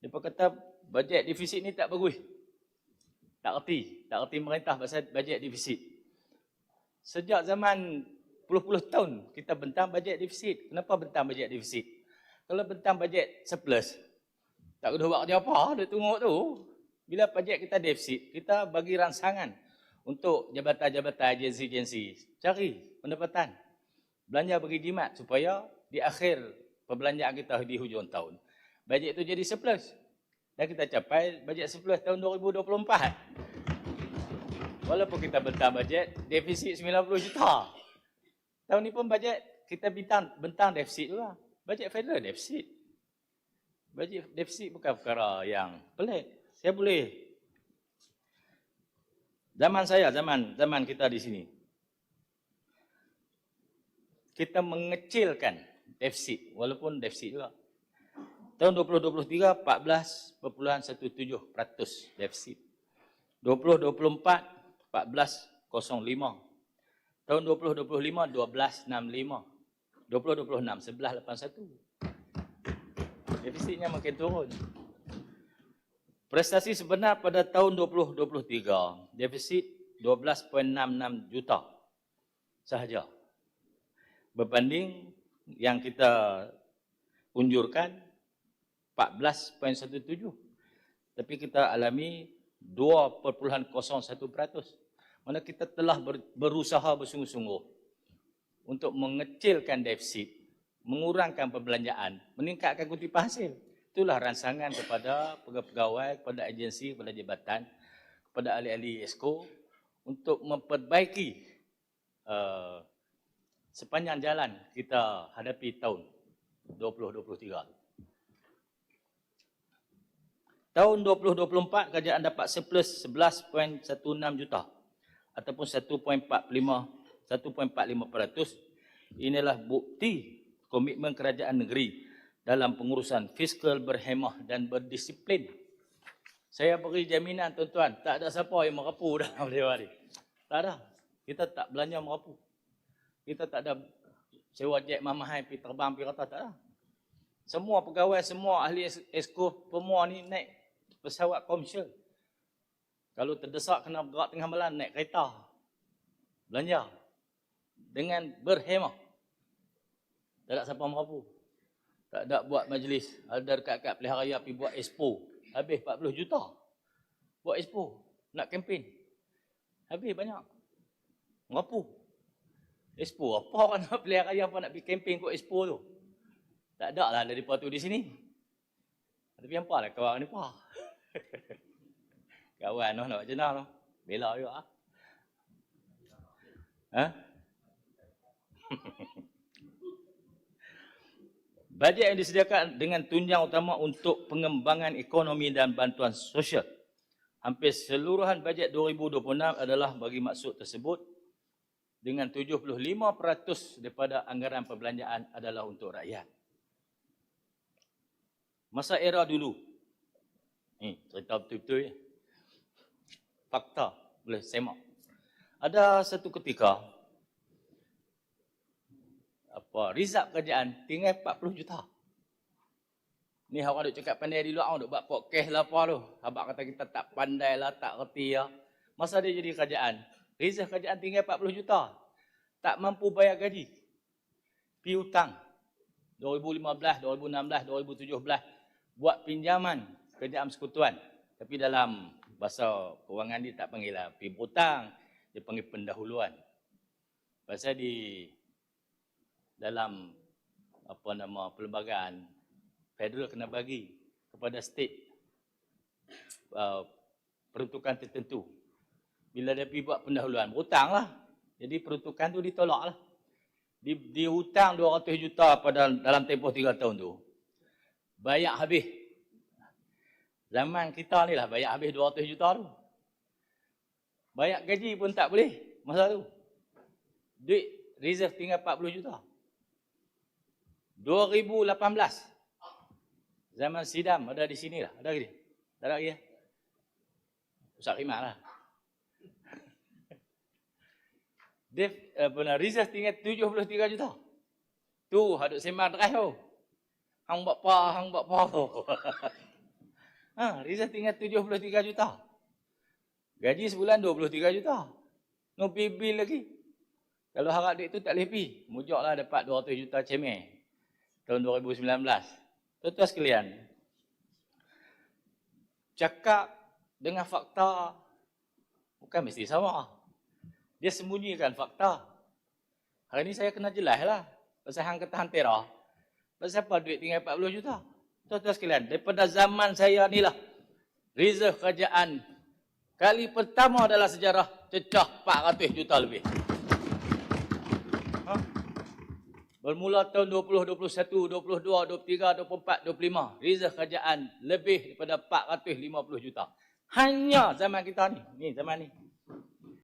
Mereka kata bajet defisit ni tak bagus. Tak erti. Tak erti merintah pasal bajet defisit. Sejak zaman puluh-puluh tahun kita bentang bajet defisit. Kenapa bentang bajet defisit? Kalau bentang bajet surplus, tak kena buat kerja apa, duk tengok tu. Bila bajet kita defisit, kita bagi rangsangan untuk jabatan-jabatan agensi-agensi cari pendapatan. Belanja bagi jimat supaya di akhir perbelanjaan kita di hujung tahun, bajet itu jadi surplus. Dan kita capai bajet surplus tahun 2024. Walaupun kita bentang bajet, defisit 90 juta. Tahun ni pun bajet kita bintang bentang defisit juga. Bajet federal defisit. Bajet defisit bukan perkara yang pelik. Saya boleh zaman saya, zaman zaman kita di sini. Kita mengecilkan defisit walaupun defisit juga. Tahun 2023 14.17% defisit. 2024 14.05. Tahun 2025 12.65. 2026 11.81. Defisitnya makin turun. Prestasi sebenar pada tahun 2023 defisit 12.66 juta sahaja. Berbanding yang kita unjurkan 14.17. Tapi kita alami 2.01%. Mana kita telah ber, berusaha bersungguh-sungguh untuk mengecilkan defisit, mengurangkan perbelanjaan, meningkatkan kutipan hasil. Itulah rangsangan kepada pegawai-pegawai, kepada agensi, kepada jabatan, kepada ahli-ahli ESCO untuk memperbaiki uh, sepanjang jalan kita hadapi tahun 2023. Tahun 2024 kerajaan dapat surplus 11.16 juta ataupun 1.45 1.45%. Inilah bukti komitmen kerajaan negeri dalam pengurusan fiskal berhemah dan berdisiplin. Saya beri jaminan tuan-tuan, tak ada siapa yang merapu dalam dewan ni. Tak ada. Kita tak belanja merapu. Kita tak ada sewa jet mamahai pergi terbang pergi rata, tak ada. Semua pegawai, semua ahli esko, semua ni naik pesawat komersial. Kalau terdesak kena bergerak tengah malam naik kereta. Belanja. Dengan berhemah. Tak ada siapa merapu. Tak ada buat majlis. Ada dekat-dekat pilihan raya pergi buat expo. Habis 40 juta. Buat expo. Nak kempen. Habis banyak. Merapu. Expo. Apa orang nak pilihan raya apa nak pergi kempen kot expo tu. Tak ada lah daripada tu di sini. Tapi apa lah kawan ni apa. kawan tu nak jenah tu. Bela juga ah. Ha? Bajet yang disediakan dengan tunjang utama untuk pengembangan ekonomi dan bantuan sosial. Hampir seluruhan bajet 2026 adalah bagi maksud tersebut dengan 75% daripada anggaran perbelanjaan adalah untuk rakyat. Masa era dulu, ni cerita betul-betul ya. Fakta, boleh semak. Ada satu ketika, apa rizab kerajaan tinggal 40 juta. Ni orang duk cakap pandai di luar, duk buat podcast lah apa tu. Habak kata kita tak pandai lah, tak reti lah. Masa dia jadi kerajaan, rizab kerajaan tinggal 40 juta. Tak mampu bayar gaji. Pi hutang. 2015, 2016, 2017. Buat pinjaman kerajaan persekutuan. Tapi dalam bahasa kewangan dia tak panggil lah. Pi hutang. Dia panggil pendahuluan. Pasal di dalam apa nama perlembagaan federal kena bagi kepada state uh, peruntukan tertentu. Bila dia pergi buat pendahuluan, hutang lah. Jadi peruntukan tu ditolak lah. Di, di hutang 200 juta pada dalam tempoh 3 tahun tu. Bayar habis. Zaman kita ni lah bayar habis 200 juta tu. Bayar gaji pun tak boleh masa tu. Duit reserve tinggal 40 juta. 2018. Zaman Sidam ada di sini lah. Ada lagi? Tak ada lagi ya? Ustaz Khidmat lah. Dia apa nak reserve tinggal 73 juta. Tu hadut sembang drive tu. Hang buat apa, hang buat apa tu. Ha, Rizal tinggal 73 juta. Gaji sebulan 23 juta. No pay bill lagi. Kalau harap duit tu tak boleh pi. Mujaklah dapat 200 juta cemer. Tahun 2019. Tuan-tuan sekalian. Cakap dengan fakta bukan mesti sama. Dia sembunyikan fakta. Hari ni saya kena jelas lah. Pasal hang kata hantera. Pasal apa duit tinggal 40 juta? Tuan-tuan sekalian, daripada zaman saya ni lah. Reserve kerajaan kali pertama dalam sejarah cecah 400 juta lebih. Ha? Bermula tahun 20, 21, 22, 23, 24, 25. Reserve kerajaan lebih daripada 450 juta. Hanya zaman kita ni. Ni zaman ni.